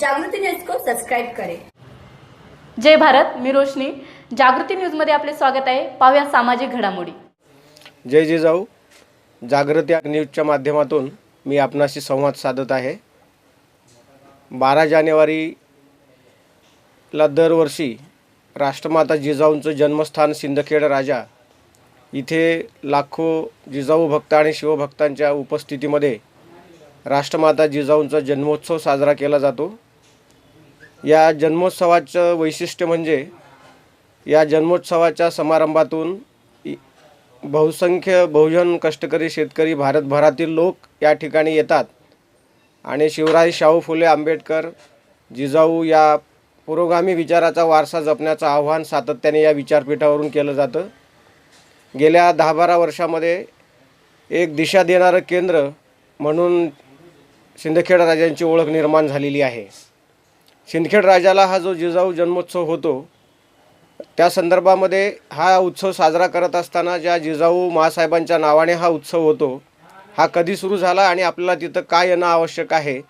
जागृति न्यूज को सब्सक्राइब करें। जय भारत मी रोशनी. जागृती न्यूजमध्ये आपले स्वागत आहे. पाहूया सामाजिक घडामोडी. जय जिजाऊ जागृती न्यूजच्या माध्यमातून मी आपणाशी संवाद साधत आहे. बारा जानेवारीला दरवर्षी राष्ट्रमाता जिजाऊंचं जन्मस्थान सिंदखेड राजा इथे लाखो जिजाऊ भक्त आणि शिवभक्तांच्या उपस्थितीमध्ये राष्ट्रमाता जिजाऊंचा जन्मोत्सव साजरा केला जातो. या जन्मोत्सवाचं वैशिष्ट्य म्हणजे या जन्मोत्सवाच्या समारंभातून बहुसंख्य बहुजन कष्टकरी शेतकरी भारतभरातील लोक या ठिकाणी येतात. आणि शिवराय शाहू फुले आंबेडकर जिजाऊ या पुरोगामी विचाराचा वारसा जपण्याचं आव्हान सातत्याने या विचारपीठावरून केलं जातं. गेल्या दहा बारा वर्षामध्ये एक दिशा देणारं केंद्र म्हणून सिंदखेड राजांची ओळख निर्माण झालेली आहे. सिंदखेड राजाला हा जो जिजाऊ जन्मोत्सव होतो त्या संदर्भामध्ये हा उत्सव साजरा करत असताना ज्या जिजाऊ मासाहेबांच्या नावाने हा उत्सव होतो हा कधी सुरू झाला आणि आपल्याला तिथं काय येणं आवश्यक आहे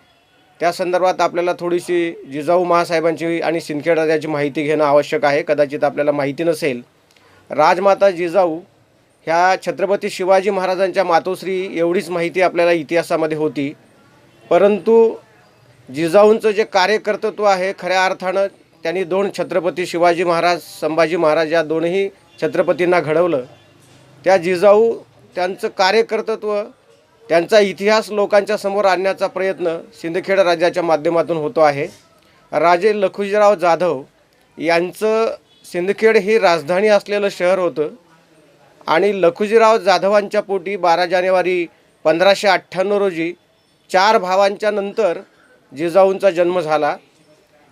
त्या संदर्भात आपल्याला थोडीशी जिजाऊ महासाहेबांची आणि सिंदखेड राजाची माहिती घेणं आवश्यक आहे. कदाचित आपल्याला माहिती नसेल. राजमाता जिजाऊ ह्या छत्रपती शिवाजी महाराजांच्या मातोश्री एवढीच माहिती आपल्याला इतिहासामध्ये होती. परंतु जिजाऊंचं जे कार्यकर्तृत्व आहे खऱ्या अर्थानं त्यांनी दोन छत्रपती शिवाजी महाराज संभाजी महाराज या दोनही छत्रपतींना घडवलं. त्या जिजाऊ त्यांचं कार्यकर्तृत्व त्यांचा इतिहास लोकांच्या समोर आणण्याचा प्रयत्न सिंदखेड राज्याच्या माध्यमातून होतो आहे. राजे लखुजीराव जाधव यांचं सिंदखेड ही राजधानी असलेलं शहर होतं आणि लखुजीराव जाधवांच्या पोटी बारा जानेवारी पंधराशे अठ्ठ्याण्णव रोजी चार भावांच्या नंतर जिजाऊंचा जन्म झाला.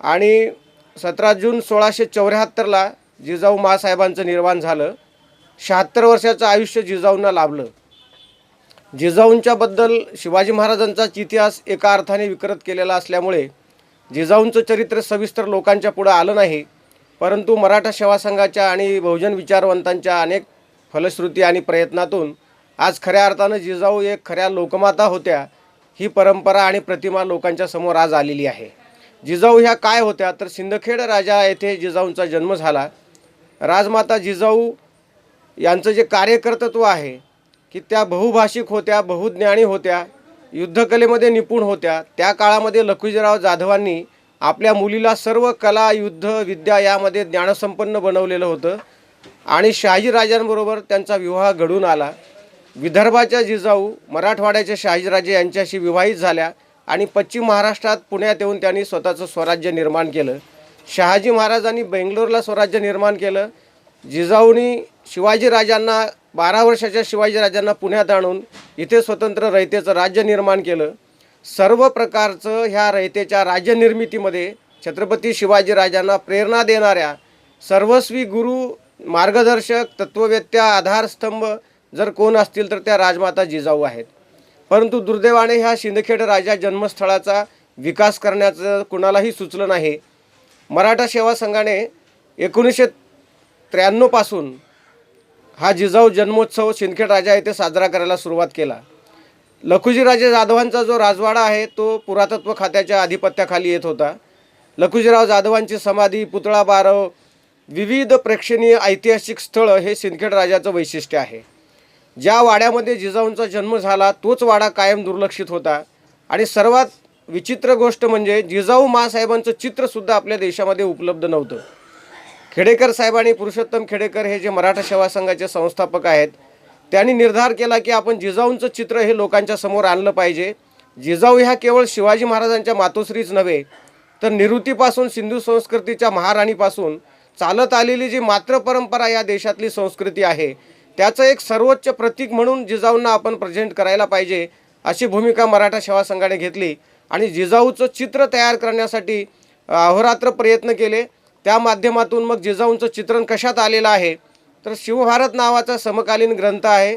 आणि सतरा जून सोळाशे चौऱ्याहत्तरला जिजाऊ मासाहेबांचं निर्माण झालं. शहात्तर वर्षाचं आयुष्य जिजाऊंना लाभलं. जिजाऊंच्याबद्दल शिवाजी महाराजांचाच इतिहास एका अर्थाने विकृत केलेला असल्यामुळे जिजाऊंचं चरित्र सविस्तर लोकांच्या पुढं आलं नाही. परंतु मराठा सेवा संघाच्या आणि बहुजन विचारवंतांच्या अनेक फलश्रुती आणि प्रयत्नातून आज खऱ्या अर्थानं जिजाऊ एक खऱ्या लोकमाता होत्या. ही परंपरा आणि प्रतिमा लोकांच्या समोर आज आलेली आहे. जिजाऊ ह्या काय होत्या? तर सिंदखेड राजा येथे जिजाऊंचा जन्म झाला. राजमाता जिजाऊ यांचं जे कार्यकर्तृत्व आहे की त्या बहुभाषिक होत्या बहुज्ञानी होत्या युद्धकलेमध्ये निपुण होत्या. त्या काळामध्ये लखुजीराव जाधवांनी आपल्या मुलीला सर्व कला युद्ध विद्या यामध्ये ज्ञानसंपन्न बनवलेलं होतं आणि शहाजीराजांबरोबर त्यांचा विवाह घडून आला. विदर्भाच्या जिजाऊ मराठवाड्याच्या शहाजीराजे यांच्याशी विवाहित झाल्या आणि पश्चिम महाराष्ट्रात पुण्यात येऊन त्यांनी स्वतःचं स्वराज्य निर्माण केलं. शहाजी महाराजांनी बेंगलोरला स्वराज्य निर्माण केलं. जिजाऊनी शिवाजीराजांना बारा वर्षाच्या शिवाजीराजांना पुण्यात आणून इथे स्वतंत्र रयतेचं राज्य निर्माण केलं. सर्व प्रकारचं ह्या रयतेच्या राज्यनिर्मितीमध्ये छत्रपती शिवाजीराजांना प्रेरणा देणाऱ्या सर्वस्वी गुरु मार्गदर्शक तत्ववेत्या आधारस्तंभ जर कोण असतील तर त्या राजमाता जिजाऊ आहेत. परंतु दुर्दैवाने ह्या सिंदखेड राजा जन्मस्थळाचा विकास करण्याचं कुणालाही सुचलं नाही. मराठा सेवा संघाने एकोणीसशे त्र्याण्णवपासून हा जिजाऊ जन्मोत्सव सिंदखेड राजा येथे साजरा करायला सुरुवात केला. लखुजीराजे जाधवांचा जो राजवाडा आहे तो पुरातत्व खात्याच्या अधिपत्याखाली येत होता. लखुजीराव जाधवांची समाधी पुतळा बारव विविध प्रेक्षणीय ऐतिहासिक स्थळं हे सिंदखेड राजाचं वैशिष्ट्य आहे. ज्या वाड्यामध्ये जिजाऊंचा जन्म झाला तोच वाडा कायम दुर्लक्षित होता. आणि सर्वात विचित्र गोष्ट म्हणजे जिजाऊ मासाहेबांचं चित्रसुद्धा आपल्या देशामध्ये उपलब्ध नव्हतं. खेडेकर साहेब आणि पुरुषोत्तम खेडेकर हे जे मराठा सेवा संघाचे संस्थापक आहेत त्यांनी निर्धार केला की आपण जिजाऊंचं चित्र हे लोकांच्या समोर आणलं पाहिजे. जिजाऊ ह्या केवळ शिवाजी महाराजांच्या मातोश्रीच नव्हे तर निवृत्तीपासून सिंधू संस्कृतीच्या महाराणीपासून चालत आलेली जी मात्र परंपरा या देशातली संस्कृती आहे त्याचं एक सर्वोच्च प्रतीक म्हणून जिजाऊंना आपण प्रेझेंट करायला पाहिजे अशी भूमिका मराठा सेवा संघाने घेतली. आणि जिजाऊचं चित्र तयार करण्यासाठी अहोरात्र प्रयत्न केले. त्या माध्यमातून मग जिजाऊंचं चित्रण कशात आलेलं आहे? तर शिवभारत नावाचा समकालीन ग्रंथ आहे.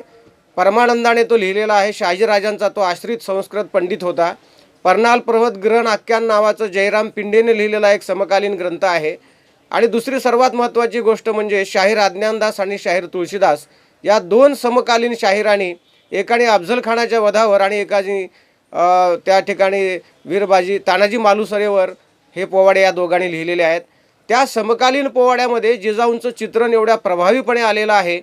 परमानंदाने तो लिहिलेला आहे. शहाजीराजांचा तो आश्रित संस्कृत पंडित होता. पर्नाल पर्वत ग्रहण आख्यान नावाचं जयराम पिंडेने लिहिलेला एक समकालीन ग्रंथ आहे. आणि दुसरी सर्वात महत्त्वाची गोष्ट म्हणजे शाहीर आज्ञानदास आणि शाहीर तुळशीदास. या दोन समकालीन शाहिराने एकाने अफजल खानाच्या वधावर आणि एकाने त्या ठिकाणी वीरबाजी तानाजी मालुसरेवर हे पोवाडे या दोघांनी लिहिलेले आहेत. त्या समकालीन पोवाड्यामध्ये जिजाऊंचं चित्रण एवढ्या प्रभावीपणे आलेलं आहे.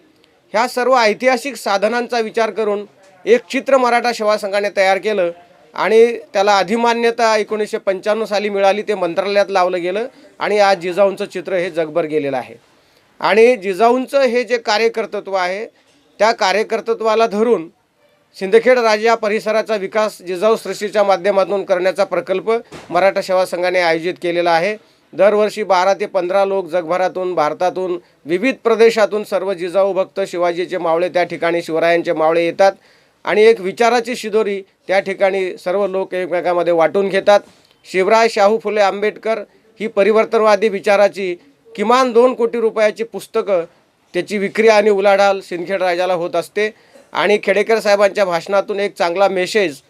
ह्या सर्व ऐतिहासिक साधनांचा विचार करून एक चित्र मराठा सेवा संघाने तयार केलं आणि त्याला अधिमान्यता एकोणीसशे पंच्याण्णव साली मिळाली ते मंत्रालयात लावलं गेलं आणि आज जिजाऊंचं चित्र हे जगभर गेलेलं आहे. आणि जिजाऊंचं हे जे कार्यकर्तृत्व आहे त्या कार्यकर्तृत्वाला धरून सिंदखेड राजा परिसराचा विकास जिजाऊ सृष्टीच्या माध्यमातून करण्याचा प्रकल्प मराठा सेवा संघाने आयोजित केलेला आहे. दरवर्षी बारा ते पंधरा लोक जगभरातून भारतातून विविध प्रदेशातून सर्व जिजाऊ भक्त शिवाजीचे मावळे त्या ठिकाणी शिवरायांचे मावळे येतात आणि एक विचाराची शिदोरी त्या ठिकाणी सर्व लोक एकमेकामध्ये वाटून घेतात. शिवराय शाहू फुले आंबेडकर ही परिवर्तनवादी विचाराची किमान दोन कोटी रुपयाची पुस्तकं त्याची विक्री आणि उलाढाल सिंदखेड राजाला होत असते. आणि खेडेकर साहेबांच्या भाषणातून एक चांगला मेसेज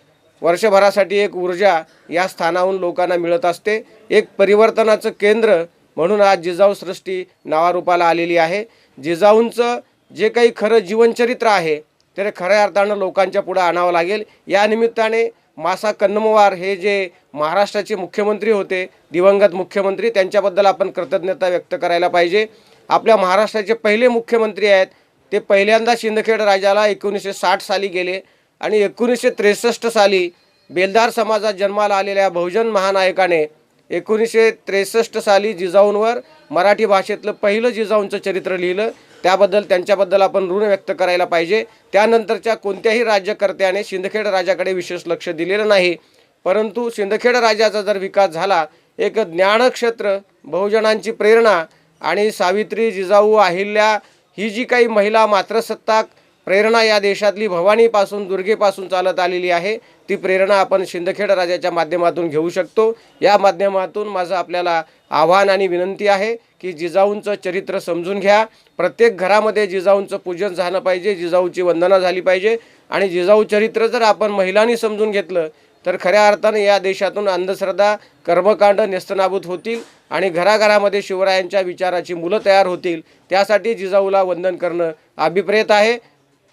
वर्षभरासाठी एक ऊर्जा या स्थानाहून लोकांना मिळत असते. एक परिवर्तनाचं केंद्र म्हणून आज जिजाऊ सृष्टी नावारूपाला आलेली आहे. जिजाऊंचं जे काही खरं जीवनचरित्र आहे ते खऱ्या अर्थानं लोकांच्या पुढं आणावं लागेल. या निमित्ताने मासा कन्नमवार हे जे महाराष्ट्राचे मुख्यमंत्री होते दिवंगत मुख्यमंत्री त्यांच्याबद्दल आपण कृतज्ञता व्यक्त करायला पाहिजे. आपल्या महाराष्ट्राचे पहिले मुख्यमंत्री आहेत ते पहिल्यांदा शिंदखेड राजाला एकोणीसशे साठ साली गेले आणि एकोणीसशे त्रेसष्ट साली बेलदार समाजात जन्माला आलेल्या बहुजन महानायकाने एकोणीसशे त्रेसष्ट साली जिजाऊंवर मराठी भाषेतलं पहिलं जिजाऊंचं चरित्र लिहिलं. त्याबद्दल त्यांच्याबद्दल आपण ऋण व्यक्त करायला पाहिजे. त्यानंतरच्या कोणत्याही राज्यकर्त्याने सिंदखेड राजाकडे विशेष लक्ष दिलेलं नाही. परंतु सिंदखेड राजाचा जर विकास झाला एक ज्ञानक्षेत्र बहुजनांची प्रेरणा आणि सावित्री जिजाऊ अहिल्या ही जी काही महिला मात्रसत्ताक प्रेरणा या देशातली भवानीपासून दुर्गेपासून चालत आलेली आहे. ती प्रेरणा आपण शिंदखेड राजाच्या माध्यमातून घेऊ शकतो. या माध्यमातून माझं आपल्याला आव्हान आणि विनंती आहे की जिजाऊंचं चरित्र समजून घ्या. प्रत्येक घरामध्ये जिजाऊंचं पूजन झालं पाहिजे जिजाऊची वंदना झाली पाहिजे. आणि जिजाऊ चरित्र जर आपण महिलांनी समजून घेतलं तर खऱ्या अर्थानं या देशातून अंधश्रद्धा कर्मकांड नेस्तनाबूत होतील आणि घराघरामध्ये शिवरायांच्या विचाराची मुलं तयार होतील. त्यासाठी जिजाऊला वंदन करणं अभिप्रेत आहे.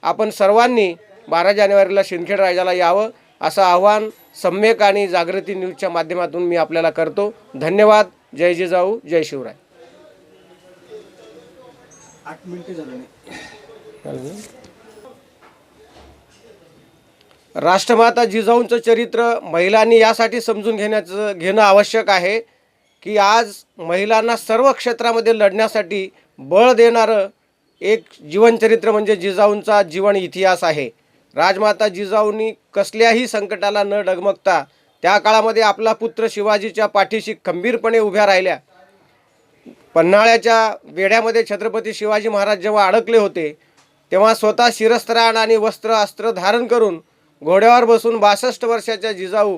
आपण सर्वांनी बारा जानेवारीला शिंदखेड राजाला यावं असं आव्हान सम्यक आणि जागृती न्यूजच्या माध्यमातून मी आपल्याला करतो. धन्यवाद. जय जिजाऊ. जय शिवराय. आठ मिनिटं झालं राष्ट्रमाता जिजाऊंचं चरित्र महिलांनी यासाठी समजून घेण्याचं घेणं आवश्यक आहे की आज महिलांना सर्व क्षेत्रामध्ये लढण्यासाठी बळ देणारं एक जीवनचरित्र म्हणजे जिजाऊंचा जीवन इतिहास आहे. राजमाता जिजाऊंनी कसल्याही संकटाला न डगमगता त्या काळामध्ये आपला पुत्र शिवाजीच्या पाठीशी खंबीरपणे उभ्या राहिल्या. पन्हाळ्याच्या वेढ्यामध्ये छत्रपती शिवाजी महाराज जेव्हा अडकले होते तेव्हा स्वतः शिरस्त्राण आणि वस्त्र अस्त्र धारण करून घोड्यावर बसून बासष्ट वर्षाच्या जिजाऊ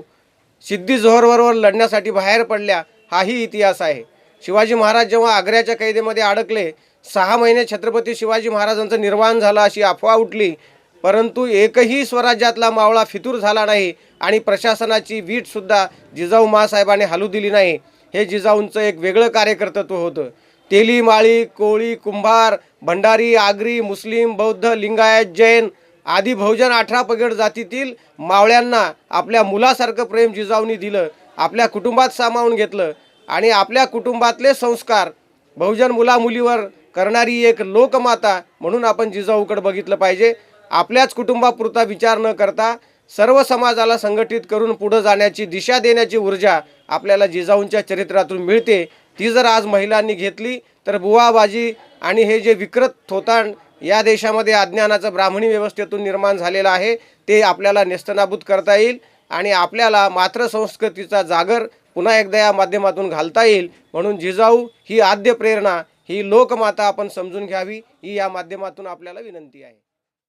सिद्धी जोहरबरोबर लढण्यासाठी बाहेर पडल्या हाही इतिहास आहे. शिवाजी महाराज जेव्हा आग्र्याच्या कैदेमध्ये अडकले सहा महिने छत्रपती शिवाजी महाराजांचं निर्वाण झालं अशी अफवा उठली परंतु एकही स्वराज्यातला मावळा फितूर झाला नाही आणि प्रशासनाची वीटसुद्धा जिजाऊ मासाहेबांनी हलू दिली नाही. हे जिजाऊंचं एक वेगळं कार्यकर्तृत्व होतं. तेली माळी कोळी कुंभार भंडारी आगरी मुस्लिम बौद्ध लिंगायत जैन आदी बहुजन अठरा पगड जातीतील मावळ्यांना आपल्या मुलासारखं प्रेम जिजाऊंनी दिलं आपल्या कुटुंबात सामावून घेतलं आणि आपल्या कुटुंबातले संस्कार बहुजन मुलामुलीवर करणारी एक लोकमाता म्हणून आपण जिजाऊकडे बघितलं पाहिजे. आपल्याच कुटुंबापुरता विचार न करता सर्व समाजाला संघटित करून पुढं जाण्याची दिशा देण्याची ऊर्जा आपल्याला जिजाऊंच्या चरित्रातून मिळते. ती जर आज महिलांनी घेतली तर बुवाबाजी आणि हे जे विकृत थोतांड या देशामध्ये अज्ञानाचं ब्राह्मणी व्यवस्थेतून निर्माण झालेलं आहे ते आपल्याला नेस्तनाबूत करता येईल आणि आपल्याला मात्र संस्कृतीचा जागर पुन्हा एकदा या माध्यमातून घालता येईल. म्हणून जिजाऊ ही आद्य प्रेरणा ही लोकमाता आपण समजून घ्यावी ही या माध्यमातून आपल्याला विनंती आहे.